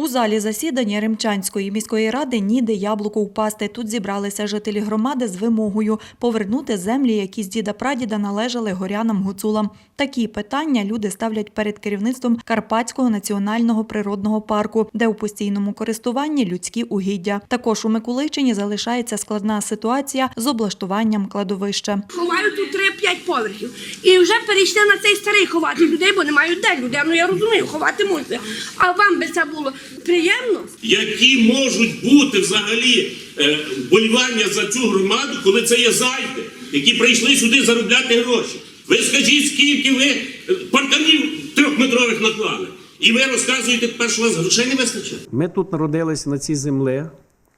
У залі засідання Римчанської міської ради ніде яблуко впасти. Тут зібралися жителі громади з вимогою повернути землі, які з діда прадіда належали горянам гуцулам. Такі питання люди ставлять перед керівництвом Карпатського національного природного парку, де у постійному користуванні людські угіддя. Також у Миколичині залишається складна ситуація з облаштуванням кладовища. Ховають тут 3-5 поверхів. І вже перейшли на цей старий ховати людей, бо не мають де людей. Ну я розумію, ховати можна. А вам би це було приємно? Які можуть бути взагалі е, вболівання за цю громаду, коли це є зайди, які прийшли сюди заробляти гроші? Ви скажіть, скільки ви е, парканів трьохметрових наклали? І ви розказуєте тепер, що у вас грошей не вистачає? Ми тут народилися на цій землі,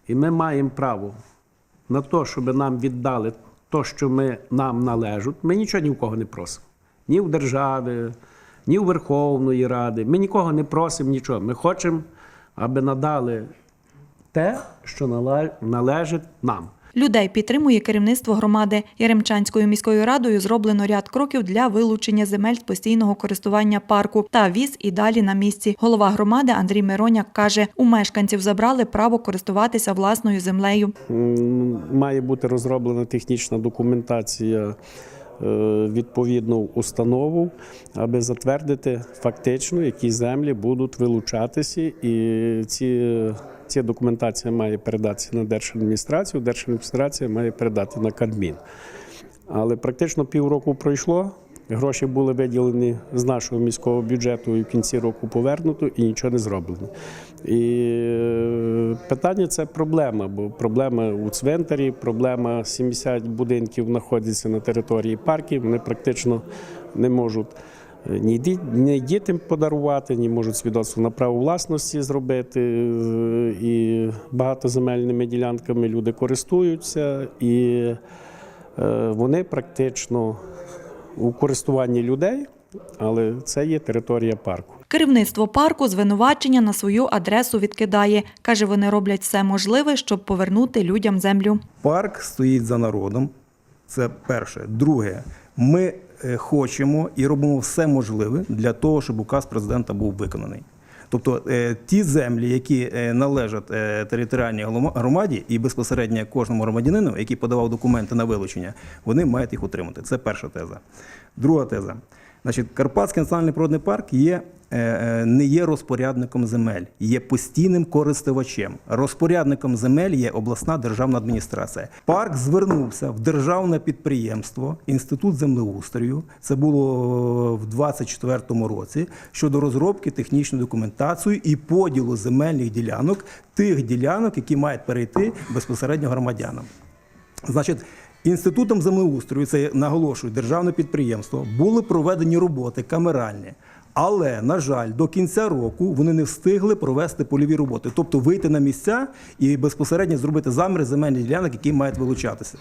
і ми маємо право на те, щоб нам віддали те, що ми, нам належить. Ми нічого ні в кого не просимо. Ні в держави, ні в Верховної Ради. Ми нікого не просимо нічого. Ми хочемо, аби надали те, що нале- належить нам. Людей підтримує керівництво громади. Яремчанською міською радою зроблено ряд кроків для вилучення земель з постійного користування парку та віз і далі на місці. Голова громади Андрій Мироняк каже, у мешканців забрали право користуватися власною землею. Має бути розроблена технічна документація е, відповідно в установу, аби затвердити фактично, які землі будуть вилучатися, і ці. Ця документація має передатися на держадміністрацію, держадміністрація має передати на Кабмін. Але практично півроку пройшло. Гроші були виділені з нашого міського бюджету і в кінці року повернуто, і нічого не зроблено. І е, питання це проблема, бо проблема у цвинтарі, проблема 70 будинків знаходяться на території парків. Вони практично не можуть е, ні ді- дітям подарувати, ні можуть свідоцтво на право власності зробити. Е, І багатоземельними ділянками люди користуються, і вони практично у користуванні людей, але це є територія парку. Керівництво парку звинувачення на свою адресу відкидає. Каже, вони роблять все можливе, щоб повернути людям землю. Парк стоїть за народом. Це перше. Друге, ми е, хочемо і робимо все можливе для того, щоб указ президента був виконаний. Тобто е, ті землі, які е, належать е, територіальній громаді і безпосередньо кожному громадянину, який подавав документи на вилучення, вони мають їх утримати. Це перша теза. Друга теза. Значить, Карпатський національний природний парк є, е, е, не є розпорядником земель, є постійним користувачем. Розпорядником земель є обласна державна адміністрація. Парк звернувся в державне підприємство Інститут землеустрою. Це було в 24-му році щодо розробки технічної документації і поділу земельних ділянок, тих ділянок, які мають перейти безпосередньо громадянам. Значить, інститутом землеустрою, це наголошую, державне підприємство, були проведені роботи камеральні. Але, на жаль, до кінця року вони не встигли провести польові роботи, тобто вийти на місця і безпосередньо зробити заміри земельних ділянок, які мають вилучатися.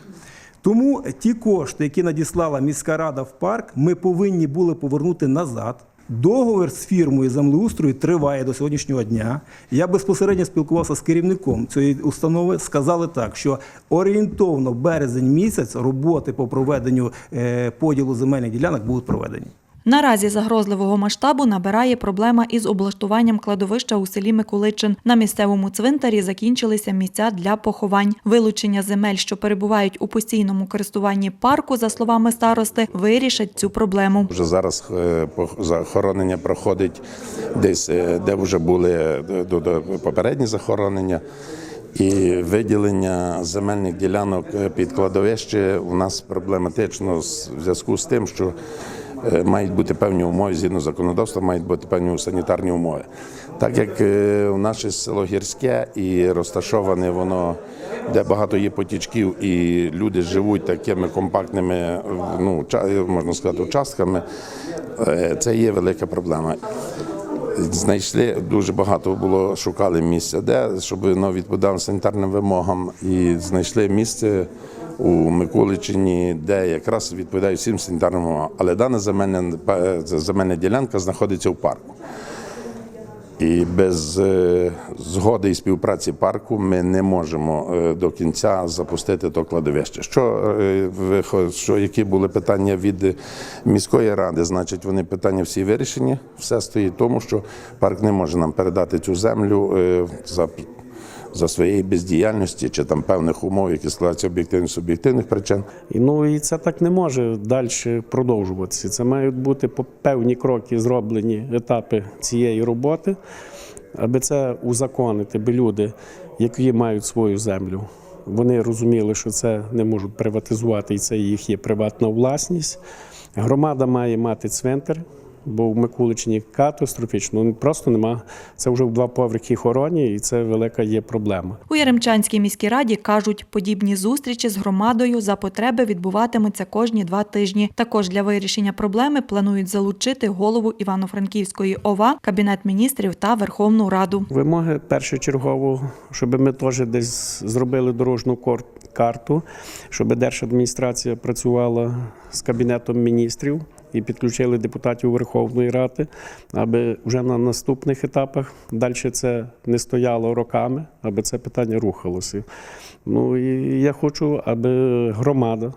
Тому ті кошти, які надіслала міська рада в парк, ми повинні були повернути назад. Договір з фірмою землеустрою триває до сьогоднішнього дня. Я безпосередньо спілкувався з керівником цієї установи. Сказали так, що орієнтовно березень місяць роботи по проведенню е, поділу земельних ділянок будуть проведені. Наразі загрозливого масштабу набирає проблема із облаштуванням кладовища у селі Миколичин. На місцевому цвинтарі закінчилися місця для поховань. Вилучення земель, що перебувають у постійному користуванні парку, за словами старости, вирішать цю проблему. Вже зараз е, захоронення проходить десь, е, де вже були е, попередні захоронення. І виділення земельних ділянок під кладовище у нас проблематично в зв'язку з тим, що мають бути певні умови згідно законодавства, мають бути певні санітарні умови. Так як е, наше село гірське і розташоване воно, де багато є потічків, і люди живуть такими компактними, ну можна сказати, участками, е, це є велика проблема. Знайшли дуже багато було, шукали місця, де щоб воно відповідало санітарним вимогам, і знайшли місце у Миколичині, де якраз відповідає всім санітарним вимогам. Але дана земельна, па- земельна ділянка знаходиться в парку. І без е, згоди і співпраці парку ми не можемо е, до кінця запустити то кладовище. Що, е, що які були питання від міської ради? Значить, вони питання всі вирішені. Все стоїть в тому, що парк не може нам передати цю землю за за своєї бездіяльності чи там певних умов, які складаються об'єктивних суб'єктивних причин. І, ну і це так не може далі продовжуватися. Це мають бути певні кроки зроблені етапи цієї роботи, аби це узаконити, аби люди, які мають свою землю, вони розуміли, що це не можуть приватизувати, і це їх є приватна власність. Громада має мати цвинтар. Бо в Микуличині катастрофічно, ну, просто нема. Це вже в два поверхи хороні, і це велика є проблема. У Яремчанській міській раді кажуть, подібні зустрічі з громадою за потреби відбуватимуться кожні два тижні. Також для вирішення проблеми планують залучити голову Івано-Франківської ОВА, Кабінет міністрів та Верховну Раду. Вимоги першочергово, щоб ми теж десь зробили дорожню кор- карту, щоб держадміністрація працювала з кабінетом міністрів і підключили депутатів Верховної Ради, аби вже на наступних етапах далі це не стояло роками, аби це питання рухалося. Ну і я хочу, аби громада,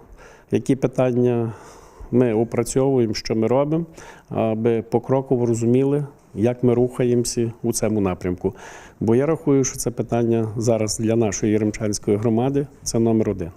які питання ми опрацьовуємо, що ми робимо, аби покроково розуміли, як ми рухаємося у цьому напрямку. Бо я рахую, що це питання зараз для нашої Єремчанської громади це номер один.